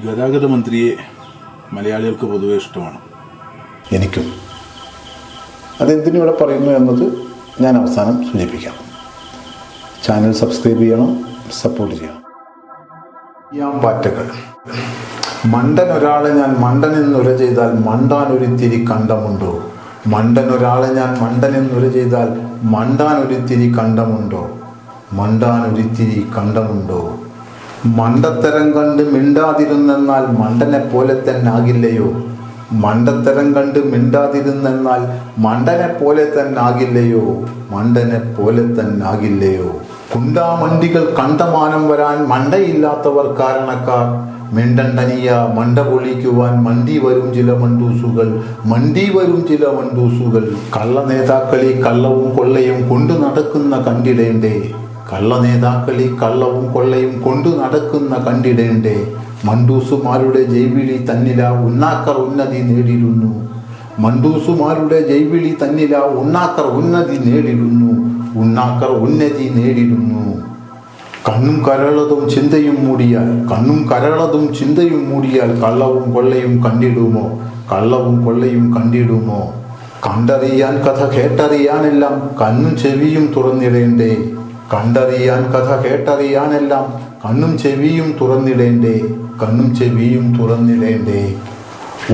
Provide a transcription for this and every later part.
ഗതാഗത മന്ത്രിയെ മലയാളികൾക്ക് പൊതുവെ ഇഷ്ടമാണ്. എനിക്കും. അതെന്തിനു ഇവിടെ പറയുന്നു എന്നത് ഞാൻ അവസാനം സൂചിപ്പിക്കാം. ചാനൽ സബ്സ്ക്രൈബ് ചെയ്യണം സപ്പോർട്ട് ചെയ്യണം. ഞാൻ പാറ്റകൾ മണ്ടൻ ഒരാളെ ഞാൻ മണ്ടൻ എന്നുര ചെയ്താൽ മണ്ടാൻ ഒരിത്തിരി കണ്ടമുണ്ടോ? മണ്ടൻ ഒരാളെ ഞാൻ മണ്ടൻ എന്നുര ചെയ്താൽ മണ്ടാൻ ഒരിത്തിരി കണ്ടമുണ്ടോ? മണ്ടാൻ ഒരിത്തിരി കണ്ടമുണ്ടോ? മണ്ടത്തരം കണ്ട് മിണ്ടാതിരുന്നെന്നാൽ മണ്ടനെ പോലെ തന്നെ ആകില്ലയോ മണ്ടത്തരം കണ്ട് മിണ്ടാതിരുന്നെന്നാൽ മണ്ടനെ പോലെ തന്നെ ആകില്ലയോ മണ്ടനെ പോലെ തന്നെ ആകില്ലയോ കുണ്ടാമണ്ടികൾ കണ്ടമാനം വരാൻ മണ്ടയില്ലാത്തവർ കാരണക്കാർ. മിണ്ടണ്ടനിയ മണ്ട പൊളിക്കുവാൻ മണ്ടി വരും ചില മണ്ടൂസുകൾ. മണ്ടി വരും ചില മണ്ടൂസുകൾ. കള്ള നേതാക്കളി കള്ളവും കൊള്ളയും കൊണ്ടു നടക്കുന്ന കണ്ടിടേണ്ടേ? കള്ള നേതാക്കൾ ഈ കള്ളവും കൊള്ളയും കൊണ്ടു നടക്കുന്ന കണ്ടിടേണ്ടേ. മണ്ടൂസുമാരുടെ ജൈവിളി തന്നില ഉണ്ണാക്കർ ഉന്നതി നേടിയിരുന്നു മണ്ടൂസുമാരുടെ ജൈവിളി തന്നില ഉണ്ണാക്കർ ഉന്നതി നേടിയിരുന്നു ഉണ്ണാക്കർ ഉന്നതി നേടിയിരുന്നു കണ്ണും കരളതും ചിന്തയും മൂടിയാൽ കണ്ണും കരളതും ചിന്തയും മൂടിയാൽ കള്ളവും കൊള്ളയും കണ്ടിടുമോ? കള്ളവും കൊള്ളയും കണ്ടിടുമോ? കണ്ടറിയാൻ കഥ കേട്ടറിയാനെല്ലാം കണ്ണും ചെവിയും തുറന്നിടേണ്ടേ. കണ്ടറിയാൻ കഥ കേട്ടറിയാനെല്ലാം കണ്ണും ചെവിയും തുറന്നിടേണ്ടേ കണ്ണും ചെവിയും തുറന്നിടേണ്ടേ.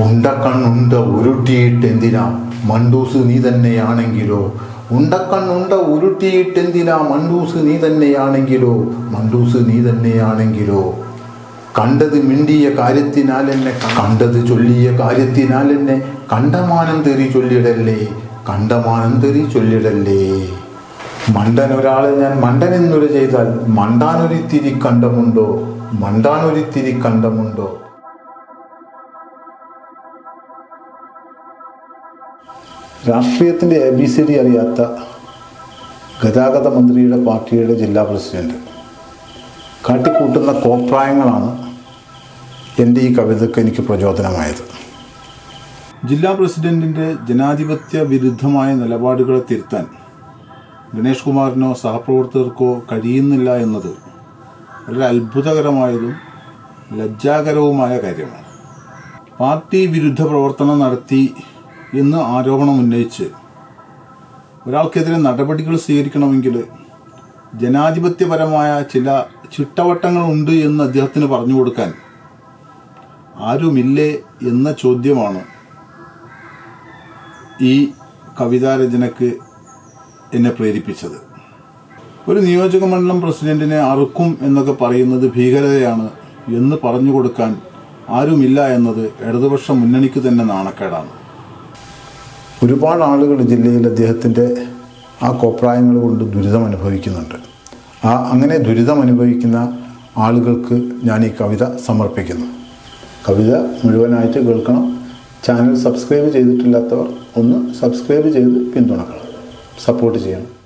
ഉണ്ടക്കണ്ണുണ്ട ഉരുട്ടിയിട്ടെന്തിനാ? മണ്ടൂസ് നീ തന്നെയാണെങ്കിലോ? ഉണ്ടക്കണ്ണുണ്ട ഉരുട്ടിയിട്ടെന്തിനാ? മണ്ടൂസ് നീ തന്നെയാണെങ്കിലോ? മണ്ടൂസ് നീ തന്നെയാണെങ്കിലോ? കണ്ടത് മിണ്ടിയ കാര്യത്തിനാൽ എന്നെ കണ്ടത് ചൊല്ലിയ കാര്യത്തിനാൽ എന്നെ കണ്ടമാനം തെറി ചൊല്ലിടല്ലേ? കണ്ടമാനം തെറി ചൊല്ലിടല്ലേ? മണ്ടൻ ഒരാളെ ഞാൻ മണ്ടൻ എന്നൊരു ചെയ്താൽ മണ്ടാനൊരിത്തിരി കണ്ടമുണ്ടോ? മണ്ടാനൊരിത്തിരി കണ്ടമുണ്ടോ? രാഷ്ട്രീയത്തിന്റെ എ ബി സി ഡി അറിയാത്ത ഗതാഗത മന്ത്രിയുടെ പാർട്ടിയുടെ ജില്ലാ പ്രസിഡന്റ്. കാട്ടിക്കൂട്ടുന്ന കോപ്രായങ്ങളാണ് എന്റെ ഈ കവിതയ്ക്ക് എനിക്ക് പ്രചോദനമായത്. ജില്ലാ പ്രസിഡന്റിന്റെ ജനാധിപത്യ വിരുദ്ധമായ നിലപാടുകളെ തിരുത്താൻ ഗണേഷ് കുമാറിനോ സഹപ്രവർത്തകർക്കോ കഴിയുന്നില്ല എന്നത് വളരെ അത്ഭുതകരമായതും ലജ്ജാകരവുമായ കാര്യമാണ്. പാർട്ടി വിരുദ്ധ പ്രവർത്തനം നടത്തി എന്ന് ആരോപണം ഉന്നയിച്ച് ഒരാൾക്കെതിരെ നടപടികൾ സ്വീകരിക്കണമെങ്കിൽ ജനാധിപത്യപരമായ ചില ചിട്ടവട്ടങ്ങളുണ്ട് എന്ന് അദ്ദേഹത്തിന് പറഞ്ഞു കൊടുക്കാൻ ആരുമില്ലേ എന്ന ചോദ്യമാണ് ഈ കവിതാരചനക്ക് എന്നെ പ്രേരിപ്പിച്ചത്. ഒരു നിയോജക മണ്ഡലം പ്രസിഡന്റിനെ അറുക്കും എന്നൊക്കെ പറയുന്നത് ഭീകരതയാണ് എന്ന് പറഞ്ഞു കൊടുക്കാൻ ആരുമില്ല എന്നത് ഇടതുപക്ഷ മുന്നണിക്ക് തന്നെ നാണക്കേടാണ്. ഒരുപാട് ആളുകൾ ജില്ലയിൽ അദ്ദേഹത്തിന്റെ ആ കോപ്രായങ്ങൾ കൊണ്ട് ദുരിതം അനുഭവിക്കുന്നുണ്ട്. ആ അങ്ങനെ ദുരിതം അനുഭവിക്കുന്ന ആളുകൾക്ക് ഞാൻ ഈ കവിത സമർപ്പിക്കുന്നു. കവിത മുഴുവനായിട്ട് കേൾക്കണം. ചാനൽ സബ്സ്ക്രൈബ് ചെയ്തിട്ടില്ലാത്തവർ ഒന്ന് സബ്സ്ക്രൈബ് ചെയ്ത് പിന്തുണക്കണം. സപ്പോർട്ട് ചെയ്യണം.